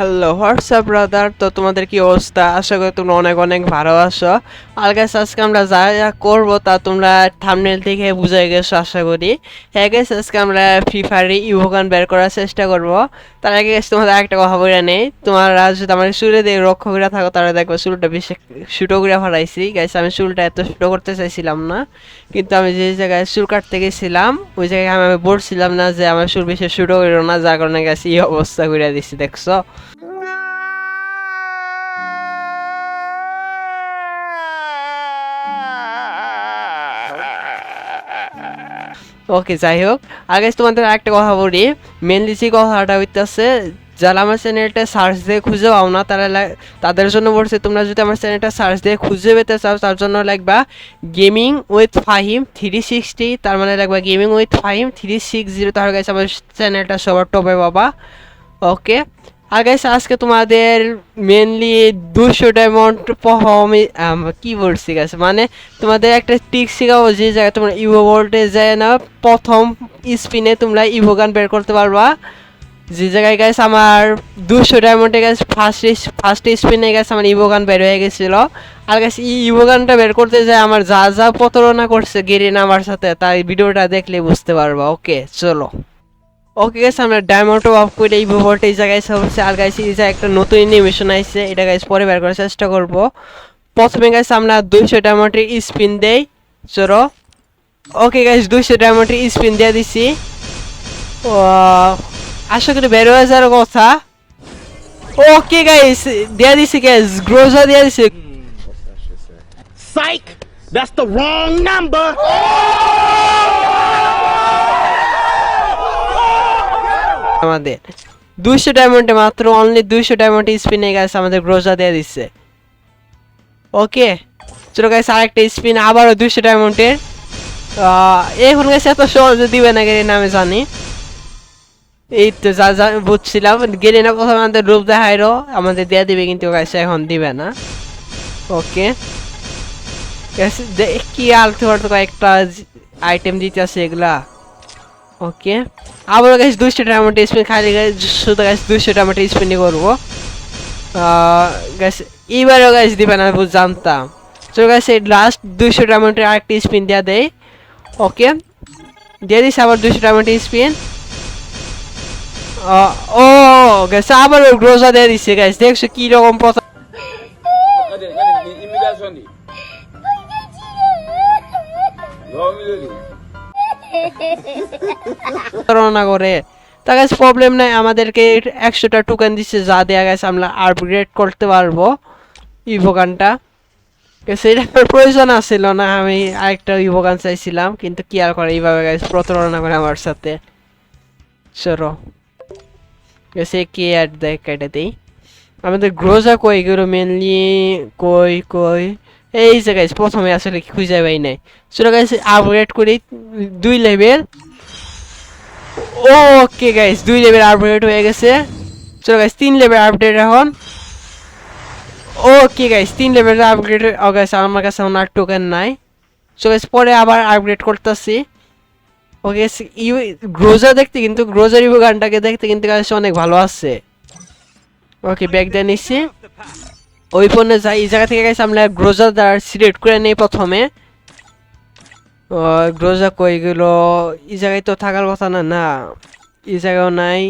Hello WhatsApp brother তো তোমাদের কি অবস্থা? আশা করি তোমরা অনেক অনেক ভালো আছো। আর গাইস আজকে আমরা যা যা করব তা তোমরা থামনেল থেকে বুঝে গেছো আশা করি। হ্যাঁ গাইস আজকে আমরা ফ্রি ফায়ারে ইভোগান বের করার চেষ্টা করব। তার আগে guys, তোমাদের একটা কথা বলে নেই। তোমরা যদি আমার চুলে দিয়ে রক্ষ করে থাকো তাহলে দেখব চুলটা বেশি শুটো করে ফেলাইছি। গাইস আমি চুলটা এত শুটো করতে চাইছিলাম না। কিন্তু আমি যে জায়গায় চুল কাটতে গেছিলাম ওই জায়গায় আমি বলছিলাম না যে আমার চুল বেশি শুটো করো না যার কারণে গেছি এই অবস্থা করে দিচ্ছি দেখছ? ওকে যাই হোক আগে তোমাদের একটা কথা বলি। মেনলি যে কথাটা হইতেছে, যারা আমার চ্যানেলটা সার্চ দিয়ে খুঁজে পাও না, তারা তাদের জন্য বলছে, তোমরা যদি আমার চ্যানেলটা সার্চ দিয়ে খুঁজে পেতে চাও, তার জন্য লাগবা gaming with Fahim three sixty তার মানে লাগবা gaming with Fahim three six zero তার কাছে আমার চ্যানেলটা সবার টপে পাবা। ওকে আর আজকে তোমাদের মেনলি দুশো ডায়মন্ড পহমি কি বলছি গাছ মানে তোমাদের একটা টিক শেখাবো যে জায়গায় তোমরা ইভো ভোল্টে যায় না, প্রথম স্পিনে তোমরা ইভো গান বের করতে পারবা। যে জায়গায় গাছ আমার দুশো ডায়মন্ডে গাছ ফার্স্ট ফার্স্ট স্পিনে গাছ আমার ইভো গান বের হয়ে গেছিল। আর গাছ এই ইভো গানটা বের করতে যায়, আমার যা যা প্রতারণা করছে গেরিন আমার সাথে, তাই ভিডিওটা দেখলে বুঝতে পারবা। ওকে চলো। ওকে গাইস আমরা ডায়মন্ড অফ করে এই ভোট এই জায়গায় এসে হচ্ছে। আর গাইস এই একটা নতুন অ্যানিমেশন আইছে। এটা গাইস পরে বের করার চেষ্টা করব। প্রথমে গাইস আমরা দুইশো ডায়মন্ডের স্পিন দেই। চলো। ওকে গাইস দুইশো ডায়মন্ডের স্পিন দিয়ে দিছি। ও আশা করি বের হয়ে যাওয়ার কথা। ওকে গাইস দিয়ে দিছি গাইস গ্রোজা দিয়ে দিছি। Psych! That's the wrong number! আমাদের। দুইশো ডায়মন্ডে মাত্র অনলি দুইশো ডায়মন্ড স্পিনে গাইস আমাদের গ্রোজা দিয়ে দিচ্ছে। ওকে চলো গাইস আরেকটা স্পিন আবারও দুইশো ডায়মন্ডের এখন গাইস এত সহজে দিবে না গেলে আমি জানি। এই তো যা যা বুঝছিলাম, গেলে না প্রথমে আমাদের রূপ দেখাইরো আমাদের দিয়ে দিবে কিন্তু গাইস এখন দিবে না। ওকে কি আলতু ফালতু কয়েকটা আইটেম দিতে আছে এগুলা। ওকে আবার গাছ দুশো টমেটো স্পিন খালি গাছ শুধু গাছ দুশো টমেটো স্পিনই করব। গাছ এইবারও গাছ দিবে না জানতাম। তো গাছ এই লাস্ট দুশো টমেটোর আরেকটি স্পিন দেওয়া দেয় ওকে দিয়ে দিস আবার দুশো টমেটো স্পিন ও গেছে আবার ওই গ্রোজা দিয়ে দিচ্ছে গাছ দেখছ কি রকম প্রথম প্রতারণা করে। তা গাছ প্রবলেম নাই, আমাদেরকে একশোটা টোকেন দিচ্ছে যা দেওয়া গেছে আমরা আপগ্রেড করতে পারব ইভোগানটা সেটা আমার প্রয়োজন আছিল না, আমি আরেকটা ইভোগান চাইছিলাম, কিন্তু কি আর করে, এইভাবে গাছ প্রতারণা করে আমার সাথে। চলো। গেছে কে আর দেয় কেটে দেই। আমাদের গ্রোজা কই এগুলো মেনলি কই কই? এই যে গাইস প্রথমে আসলে খুঁজে পাই নাই। চলো গাইস আপগ্রেড করি দুই লেভেল ওকে গাইস দুই লেভেল আপডেট হয়ে গেছে। চলো গাইস তিন লেভেল আপডেট এখন। ওকে গাইস তিন লেভেল আপগ্রেড গাইস আমার কাছে এখন আর টোকেন নাই। সো গাইস পরে আবার আপগ্রেড করতেছি। ওকে ইউ গ্রোজার দেখতে কিন্তু গ্রোজার গানটাকে দেখতে কিন্তু গাইস অনেক ভালো আছে। ওকে ব্যাগ দিয়ে নিচ্ছি ওই ফোনে যাই, এই জায়গা থেকে গেছে, আমরা গ্রোজার দ্বারা সিলেক্ট করে নেই প্রথমে। গ্রোজা কই গেল? এই জায়গায় তো থাকার কথা না না। এই জায়গাও নাই।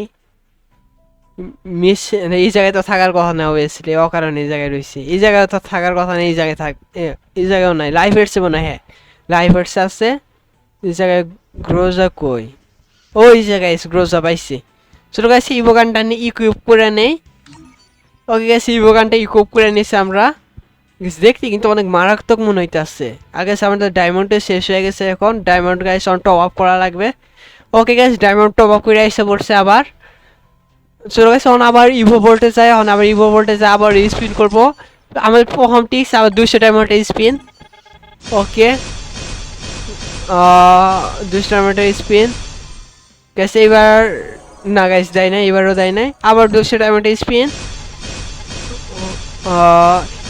মিস এই জায়গায় তো থাকার কথা না অবভিয়াসলি অকারণে এই জায়গায় রয়েছে। এই জায়গায় তো থাকার কথা নেই এই জায়গায় থাক এই জায়গাও নাই। লাইফ এডসে মনে হয় লাইফ এডসে আছে। এই জায়গায় গ্রোজা কই? ওই জায়গায় গ্রোজা পাইছি। ছোটো গাছে ইভোগানটা নিয়ে ইকুইপ করে নেই। ওকে গেছে ইভোগানটা ইকুইপ করে নিয়েছি আমরা। দেখতে কিন্তু অনেক মারাত্মক মনে হইতেছে। আগে আমাদের ডায়মন্ডে শেষ হয়ে গেছে এখন। Diamond guys on top up করা লাগবে। Okay guys diamond top up করে এসে পড়ছে আবার। চলো গাইস এখন আবার ইভো ভোল্টে যায় এখন আবার ইভো ভোল্টে যায় আবার স্পিন করব। আমাদের প্রথম টিক্স আবার দুশো ডায়মন্ডে স্পিন ওকে দুশো ডায়মন্ডে স্পিন গেছে এবার না গাইস দেয় নাই এবারও দেয় নাই। আবার দুশো ডায়মন্ডে স্পিন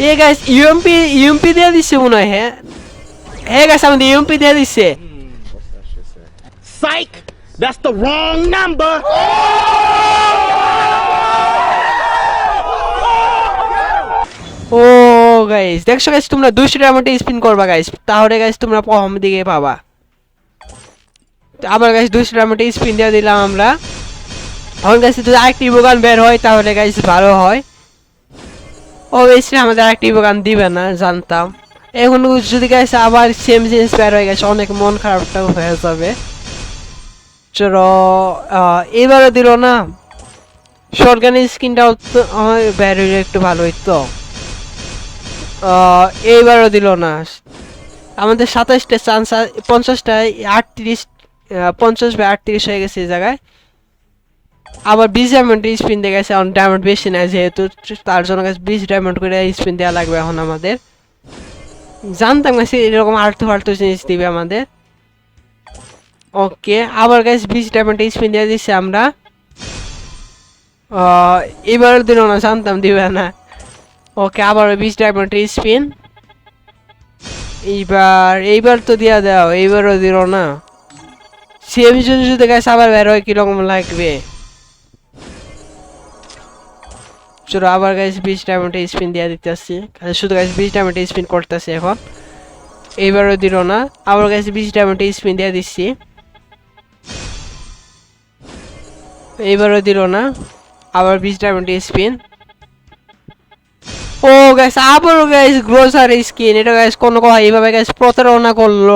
এ গাছ ইউএমপি ইউএমপি দিয়ে দিচ্ছে মনে হয় হ্যাঁ? হ্যাঁ গাছ আমাদের ইউএমপি দিয়ে দিচ্ছে psych that's the wrong number oh guys দেখছ গাইস তোমরা দুইশো টাকার মধ্যে স্পিন করবা গাইস তাহলে গাইস তোমরা প্রথম দিকে পাবা। আবার গাইস দুইশো টাকার মধ্যে স্পিন দিয়ে দিলাম আমরা। এখন গাইস যদি আরেকটি ইবোগান বের হয় তাহলে গাইস ভালো হয়। অবভিয়াসলি আমাদের আরেকটি ইবোগান দিবে না জানতাম। এখন যদি গাইস আবার সেম জিনিস বের হয়ে গেছে অনেক মন খারাপটাও হয়ে যাবে। চলো আহ, এবারও দিল না। শর্টগানের স্কিনটাও বের হইলে একটু ভালো হইতো। এইবারও দিল না। আমাদের সাতাশটা চান্স পঞ্চাশটা আটত্রিশ পঞ্চাশ বা আটত্রিশ হয়ে গেছে এই জায়গায়। আবার বিশ ডায়মন্ড স্পিন দিয়ে গেছে, এখন ডায়মন্ড বেশি না যেহেতু, তার জন্য গেছে বিশ ডায়মন্ড করে স্পিন দেওয়া লাগবে এখন আমাদের। জানতাম গেছে এরকম আলতু ফালতু জিনিস দিবে আমাদের। ওকে আবার গেছে বিশ ডায়মন্ড স্পিন দিয়ে দিচ্ছি আমরা। এবার দিল না, জানতাম দিবে না। ওকে আবার বিশ ডায়মন্ড স্পিন এইবার এইবার তো দিয়া দাও, এইবারও দিল না। সেম যদি যদি গাছ আবার বের হয়, কীরকম লাগবে? চলো আবার গাছ বিশ ডায়মন্ড স্পিন দিয়ে দিতেছি। শুধু গাছ বিশ ডায়মন্ড স্পিন করতেছি এখন। এইবারও দিল না। আবার গাছ বিশ ডায়মন্ড স্পিন দিয়ে দিচ্ছি। এইবারও দিল না। আবার বিশ ডায়মন্ড স্পিন ও গ্যাস আবারও গ্যাস গ্রোসারি স্কিন এটা গ্যাস কোনো কথা, এইভাবে গ্যাস প্রতারণা করল।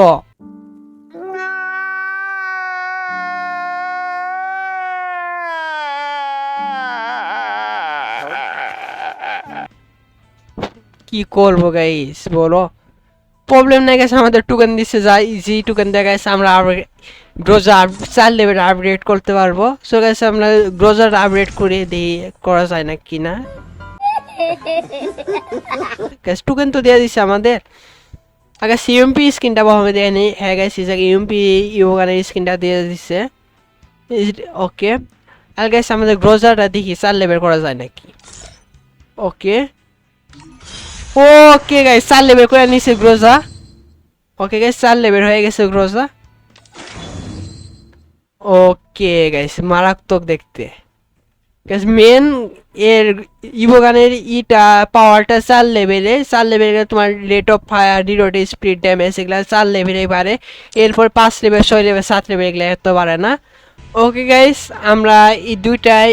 কি করব গাইস বলো। প্রবলেম নাই গেছে আমাদের টুকেন দিচ্ছে যাই যে টুকেন দেখা গেছে আমরা গ্রোজার চার লেভেল আপগ্রেড করতে পারব। সো গেছে আমরা গ্রোজার আপগ্রেড করে দিই, করা যায় না কি না? টুকেন তো দিয়ে দিচ্ছে আমাদের। আগে সিএমপি স্কিনটা ভাবে দেয়নি হ্যাঁ গেছে ইউএমপি ইউগানের স্কিনটা দিয়ে দিচ্ছে ওকে আর গেছে আমাদের গ্রোজারটা দেখি, চার লেভেল করা যায় নাকি? ওকে ওকে গাইস চার লেভেল করে নিছে গ্রোজা ওকে গাইস চার লেভেল হয়ে গেছে গ্রোজা ওকে গাইস মারাত্মক দেখতে গাইস মেন এর ইভোগানের ইটা পাওয়ারটা চার লেভেলে চার লেভেলে তোমার rate of fire reload speed damage এগুলো চার লেভেলে পারে এরপর পাঁচ লেভেল ছয় লেভেল সাত লেভেল এগুলো এত পারে না ওকে গাইস আমরা এই দুইটাই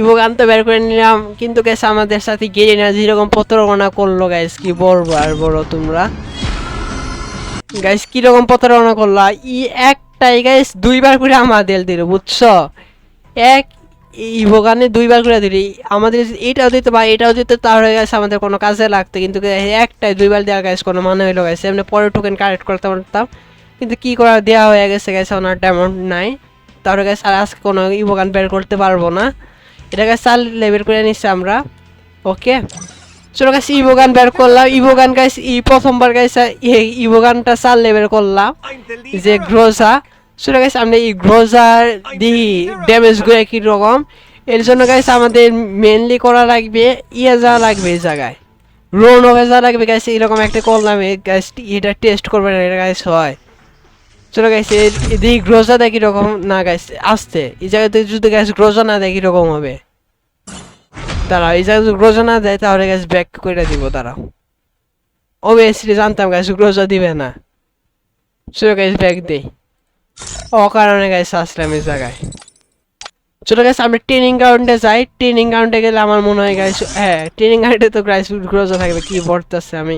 ইভোগান তো বের করে নিলাম, কিন্তু গ্যাস আমাদের সাথে গেড়ে না, যেরকম প্রতারণা করল গাইস কি বলব আর বলো তোমরা? গাইস কীরকম প্রতারণা করল? ই একটাই গাইস দুইবার করে আমাদের দিল বুঝছ? এক ইভোগানে দুইবার করে দিলি। আমাদের এটাও দিতে বা এটাও দিতে, তাহলে গেছে আমাদের কোনো কাজে লাগতো। কিন্তু একটাই দুইবার দেওয়া গেছে কোনো মানে হইল গেছে এমনি পরে টোকেন কালেক্ট করতে পারতাম কিন্তু কি করা, দেওয়া হয়ে গেছে গেছে ওনার অ্যামাউন্ট নাই। তাহলে গেছে আর আজকে কোনো ইভোগান বের করতে পারব না। এটাকে চাল লেবেল করে নিচ্ছি আমরা। ওকে চলো গাছ ইভোগান বের করলাম। ইভোগান গাইস ই প্রথমবার গাইস ইভোগানটা চাল লেবেল করলাম যে গ্রোজা চলো গাইস আমরা এই গ্রোজার দিই ড্যামেজগুলো কি রকম। এর জন্য গাইস আমাদের মেনলি করা লাগবে ইয়ে যা লাগবে এই জায়গায়। রোন হয়ে যাওয়া লাগবে গাইস এরকম একটা করলাম এই গাইস এটা টেস্ট করবে না এটা গাইস হয়। চলো গাইস এদিকে গ্রোজা দেখি রকম, না গাইস আসতে এই জায়গাতে যদি গাইস গ্রোজা না দেখি রকম হবে। তারা এই জায়গায় যদি গ্রোজা না দেয়, তাহলে গাইস ব্যাক করে দিব, দাঁড়াও। অবভিয়াসলি জানতাম গাইস গ্রোজা দিবে না। চলো গাইস ব্যাক দেই। অকারণে গাইস আসলাম এই জায়গায়। চলো গাইস আমরা ট্রেনিং গ্রাউন্ডে যাই। ট্রেনিং গ্রাউন্ডে গেলে আমার মনে হয় গাইস হ্যাঁ ট্রেনিং গ্রাউন্ডে তো গাইস গ্রোজা থাকবে, কি পড়তেছে আমি।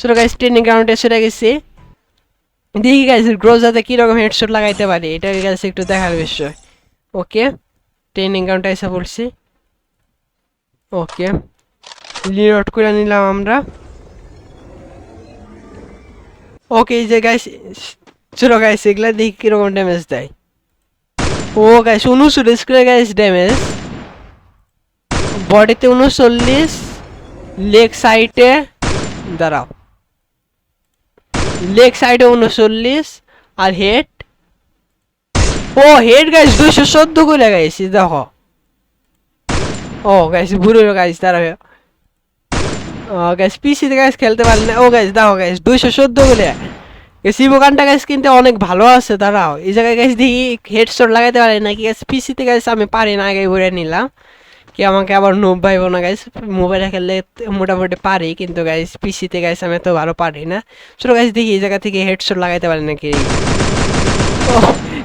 চলো গাইস ট্রেনিং গ্রাউন্ডে সেটা গেছি। দেখি গাইস গ্রোজাতে কীরকম হেডশট লাগাইতে পারি? এটা গাইস একটু দেখার বিষয়। ওকে ট্রেনিং গ্রাউন্ডে এসে বলছি ওকে লিলোড করে নিলাম আমরা। ওকে এই যে গাইস চলো গাইস এগুলা দেখি কীরকম ড্যামেজ দেয়। ও গাইস উনচল্লিশ করে গাইস ড্যামেজ বডিতে উনচল্লিশ লেগ সাইডে দাঁড়াও। লেগ সাইডে উনচল্লিশ আর হেড। ও, হেড গাইস দুইশো চোদ্দ করে গাইছি, দেখো। ও গাইস বুড়ো গাইস দাঁড়াবে ও গাইস পিসিতে গাইস খেলতে পারলে না। ও গাইস দেখো গাইস দুইশো চোদ্দ করে। সিবোকানটা গাইস কিন্তু অনেক ভালো আছে দাঁড়াও এই জায়গায় গাইস দেখি হেডশট লাগাইতে পারে নাকি? গাইস পিসিতে গাইস আমি পারি না, আগে ঘুরে নিলাম। কি আমাকে আবার নুব ভাইবো না গাইস মোবাইলে খেললে মোটামুটি পারি, কিন্তু গাইস পিসিতে গাইস আমি তো ভালো পারি না। চলো গাইস দেখি এই জায়গা থেকে হেডশট লাগাইতে পারি নাকি?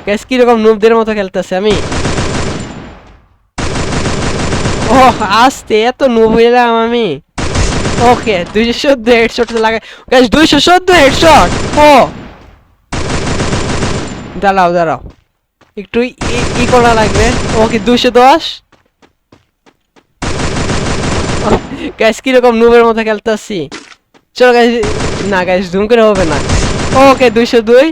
গাইস কীরকম নুবদের মতো খেলতেছে আমি? ও আস্তে, এত নুব হইলাম আমি। ওকে, দুইশো চোদ্দ হেডশট লাগাই গাইস দুইশো চোদ্দ হেডশট ও! দাঁড়াও দাঁড়াও। একটু ই করা লাগবে। ওকে দুশো দশ? গ্যাস কীরকম নুবের মতো খেলতেছি? চলো গ্যাস না গ্যাস জুম করে হবে না। ওকে দুইশো দুই।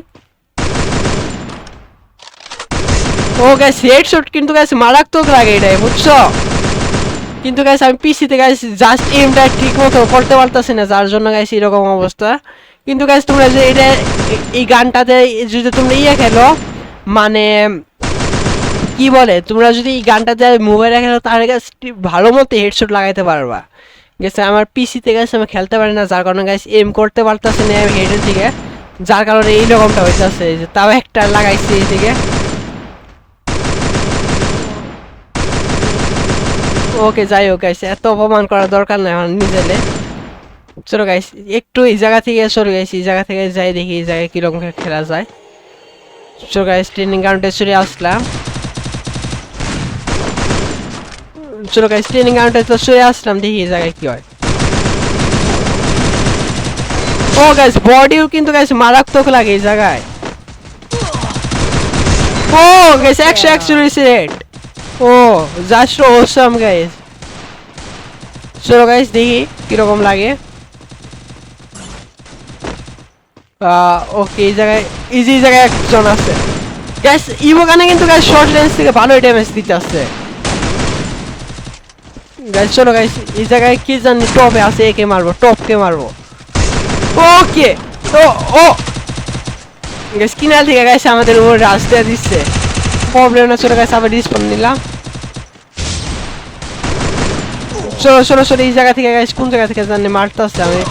ও গ্যাস হেডশট কিন্তু গ্যাস মারাত্মক লাগে এটাই, বুঝছ? কিন্তু গ্যাস আমি পিসিতে গ্যাস জাস্ট এমটা ঠিক মতো করতে পারতেছি না, যার জন্য গ্যাস এরকম অবস্থা। কিন্তু গ্যাস তোমরা যে এটা, এই গানটাতে যদি তোমরা ইয়ে খেলো মানে কি বলে? তোমরা যদি এই গানটাতে মোবাইলে খেলো তাহলে গ্যাস ভালো মতো হেডশট লাগাইতে পারবা। গেছে আমার পিসিতে গেছে আমি খেলতে পারি না, যার কারণে গাইস এম করতে পারতেছি না আমি হেডের দিকে। যার কারণে এই রকমটা হইতেছে যে তাও একটা লাগাইছি এই দিকে ওকে যাই হোক গাইস এত অপমান করার দরকার নাই আমার নিজেলে চলো গাইস একটু এই জায়গা থেকে সরে গেছি এই জায়গা থেকে যাই দেখি, এই জায়গায় কীরকম খেলা যায়। চলো গাইস ট্রেনিং গ্রাউন্ডে চলে আসলাম। চলো গাইস ট্রেনিং গ্রাউন্ডে তো চলে আসলাম, দেখি এই জায়গায় কি হয়। ও গাইস বডিও কিন্তু গাইস মারাত্মক লাগে এই জায়গায়। ও গাইস একশো একশো রিসেট ও জাস্ট ওসাম গাইস চলো গাইস দেখি কীরকম লাগে। ওকে এই জায়গায় ইজি জায়গায় একজন আছে। গ্যাস ইভোগানে কিন্তু গাইস শর্ট রেঞ্জ থেকে ভালোই ড্যামেজ দিতে আসছে। গাইস চলো গাইস এই জায়গায় কি জানি টপে আছে একে মারবো টপকে মারবো। ওকে তো, ও। গাইস কিনাল থেকে গাইস আমাদের উপর রাস্তা দিচ্ছে। প্রবলেম না, চলো গাইস আবার রিসপন নিলাম। চলো চলো চলো, এই জায়গা থেকে গাইস কোন জায়গা থেকে জানি মারতেছে আমি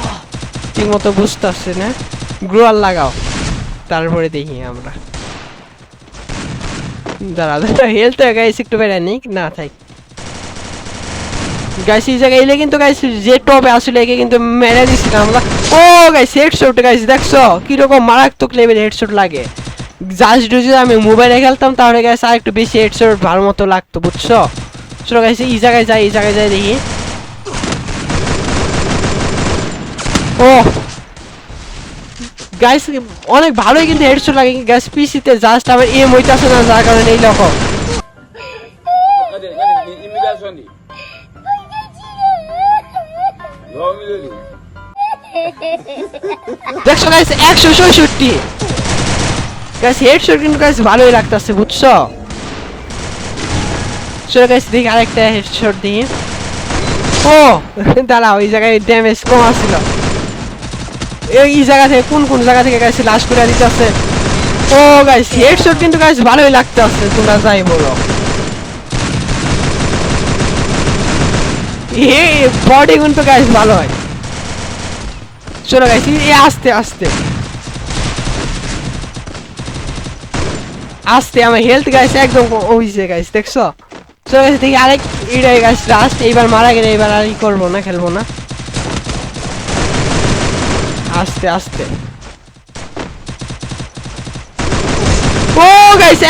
ঠিক মতো বুঝতে পারছি না। গ্রোয়াল লাগাও, তারপরে দেখি আমরা। দাঁড়া দাঁড়া হেলতে গাইস একটু বেড়ে নিক, না থাক। গাইস এই জায়গায় এলে কিন্তু গাইস যে টপে আসলে একে কিন্তু মেরে দিছিলাম আমরা। ও গাইস হেডশট গাইস দেখছ? কীরকম মারাত্মক লেভেল হেডশট লাগে। জাস্ট যদি আমি মোবাইলে খেলতাম, তাহলে গাইস আর একটু বেশি হেডশট ভালো মতো লাগতো, বুঝছ? চলো গাইস এই জায়গায় যাই, এই জায়গায় যাই দেখি। ও। গাইস অনেক ভালোই কিন্তু হেডশট লাগে গাইস পিসিতে জাস্ট আমার এম হইতাছে না, যার কারণে এই রকম গাইস একশো ছষট্টি গাইস হেডশট কিন্তু গাইস ভালোই বুঝছ? চলো গাইস দেখি আরেকটা হেডশট দিই। ও, দাঁড়াও ওই জায়গায় ড্যামেজ কম আসছিল এই জায়গা থেকে কোন কোন জায়গা থেকে গাইস করে দিতেছে? ও গাইস হেডশট কিন্তু গাইস ভালোই লাগতেছে, তোমরা যাই বলো। ভালো হয়। চলো এ আমার হেলথ একদম হইছে দেখছ? দেখি আরেক লাস্ট এইবার মারা গেলে এবার আর করব না, খেলব না। আস্তে আস্তে। ও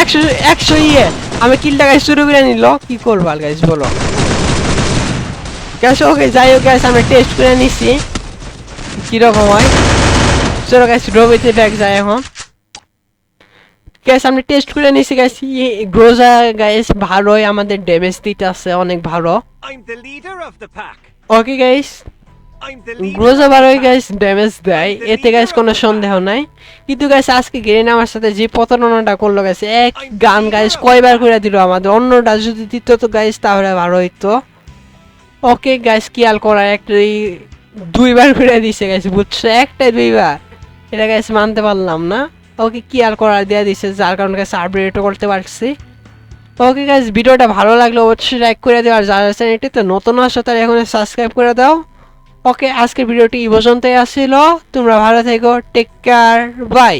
একশো একশো ইয়ে। আমি কিলটা গাইস শুরু করে নিল, কি করব আর গাইস বলো। গ্যাস ওকে যাই হোক গ্যাস আমরা টেস্ট করে নিছি। কীরকম হয়? চলো গ্যাস ড্রোবিতে ব্যাগ যায় এখন। গ্যাস আমরা টেস্ট করে নিছি গ্যাস গ্রোজা গ্যাস ভালোই আমাদের ড্যামেজ দিতে আছে অনেক ভালো. Okay guys leader. গ্রোজা ভালোই. গাইস ড্যামেজ দেয় এতে গাইস কোনো সন্দেহ নাই। কিন্তু গাইস আজকে গ্রেন আমার সাথে যে প্রতারণাটা করল গাইস এক গান গাইস কয়বার করে দিল আমাদের অন্যটা যদি দিত তো গাইস তাহলে ভালো হইতো। ওকে গাইস কি আর করা? একটা দুইবার করে দিছে গাইস বুঝছ? একটা, দুইবার। এটা গাইস মানতে পারলাম না। ওকে কি আর করার দেওয়া দিছে? যার কারণে গাইস আপডেটও করতে পারছি। ওকে গাইস ভিডিওটা ভালো লাগলে অবশ্যই লাইক করে দেওয়ার যারা চ্যানেলটিতে নতুন আসো তারা এখন সাবস্ক্রাইব করে দাও। ওকে, আজকের ভিডিওটি এই পর্যন্তই আসছিল তোমরা ভালো থেকো। Take care bye